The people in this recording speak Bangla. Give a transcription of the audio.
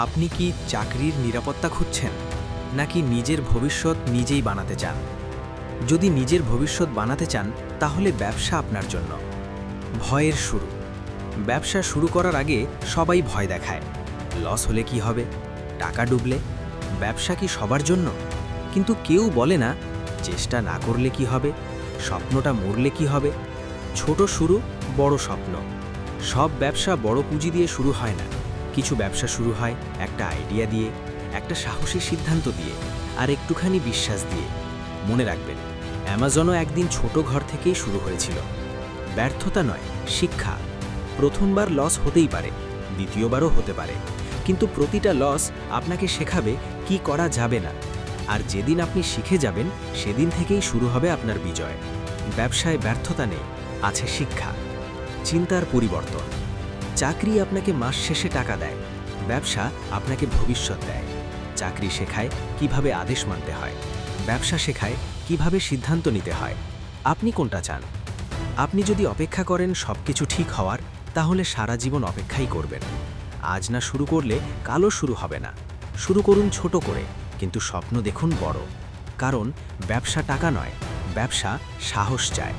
আপনি কি চাকরির নিরাপত্তা খুঁজছেন, নাকি নিজের ভবিষ্যৎ নিজেই বানাতে চান? যদি নিজের ভবিষ্যৎ বানাতে চান, তাহলে ব্যবসা আপনার জন্য। ভয়ের শুরু। ব্যবসা শুরু করার আগে সবাই ভয় দেখায়। লস হলে কি হবে? টাকা ডুবলে? ব্যবসা কি সবার জন্য? কিন্তু কেউ বলে না, চেষ্টা না করলে কি হবে? স্বপ্নটা মরলে কি হবে? ছোট শুরু, বড় স্বপ্ন। সব ব্যবসা বড় পুঁজি দিয়ে শুরু হয় না। কিছু ব্যবসা শুরু হয় একটা আইডিয়া দিয়ে, একটা সাহসী সিদ্ধান্ত দিয়ে, আর একটুখানি বিশ্বাস দিয়ে। মনে রাখবেন অ্যামাজনও একদিন ছোট ঘর থেকেই শুরু হয়েছিল। ব্যর্থতা নয়, শিক্ষা। প্রথমবার লস হতেই পারে, দ্বিতীয়বারও হতে পারে। কিন্তু প্রতিটা লস আপনাকে শেখাবে কি করা যাবে না। আর যেদিন আপনি শিখে যাবেন, সেদিন থেকেই শুরু হবে আপনার বিজয়। ব্যবসায় ব্যর্থতা নেই, আছে শিক্ষা। চিন্তার পরিবর্তন। চাকরি আপনাকে মাস শেষে টাকা দেয়, ব্যবসা আপনাকে ভবিষ্যৎ দেয়। চাকরি শেখায় কীভাবে আদেশ মানতে হয়, ব্যবসা শেখায় কীভাবে সিদ্ধান্ত নিতে হয়। আপনি কোনটা চান? আপনি যদি অপেক্ষা করেন সব কিছু ঠিক হওয়ার, তাহলে সারা জীবন অপেক্ষাই করবেন। আজ না শুরু করলে কালো শুরু হবে না। শুরু করুন ছোট করে, কিন্তু স্বপ্ন দেখুন বড়। কারণ ব্যবসা টাকা নয়, ব্যবসা সাহস চায়।